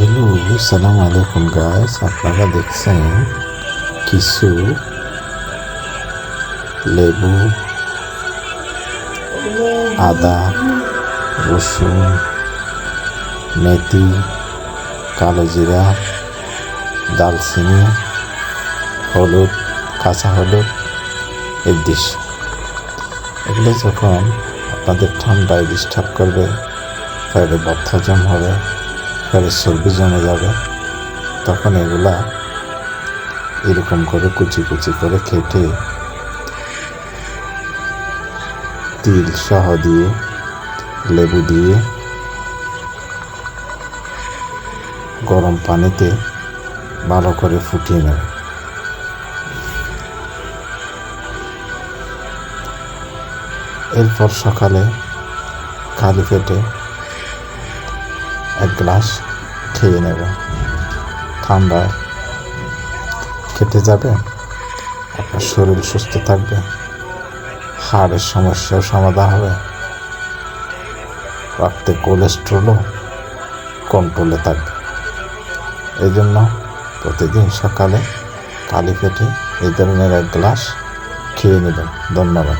Hello, সালাম আলাইকুম guys আপনারা দেখছেন কিছু লেবু, আদা, রসুন, মেথি, কালো জিরা দালচিনি হলুদ, কাঁচা হলুদ এর দৃশ্য এগুলো যখন আপনাদের ঠান্ডায় ডিস্টার্ব করবে, তাহলে বদ্ধজম হবে। তাহলে চর্বি জমে যাবে। তখন এগুলা এরকম করে কুচি কুচি করে কেটে তিল সহ দিয়ে, লেবু দিয়ে গরম পানিতে ভালো করে ফুটিয়ে নেবে। এরপর সকালে খালি পেটে এক গ্লাস খেয়ে নেবে। ঠান্ডায় কেটে যাবে, আপনার শরীর সুস্থ থাকবে, হাড়ের সমস্যাও সমাধান হবে। রক্তে কোলেস্ট্রলও কন্ট্রোলে থাকবে। এই জন্য প্রতিদিন সকালে কালি পেটে এই ধরনের এক গ্লাস খেয়ে নেবেন। ধন্যবাদ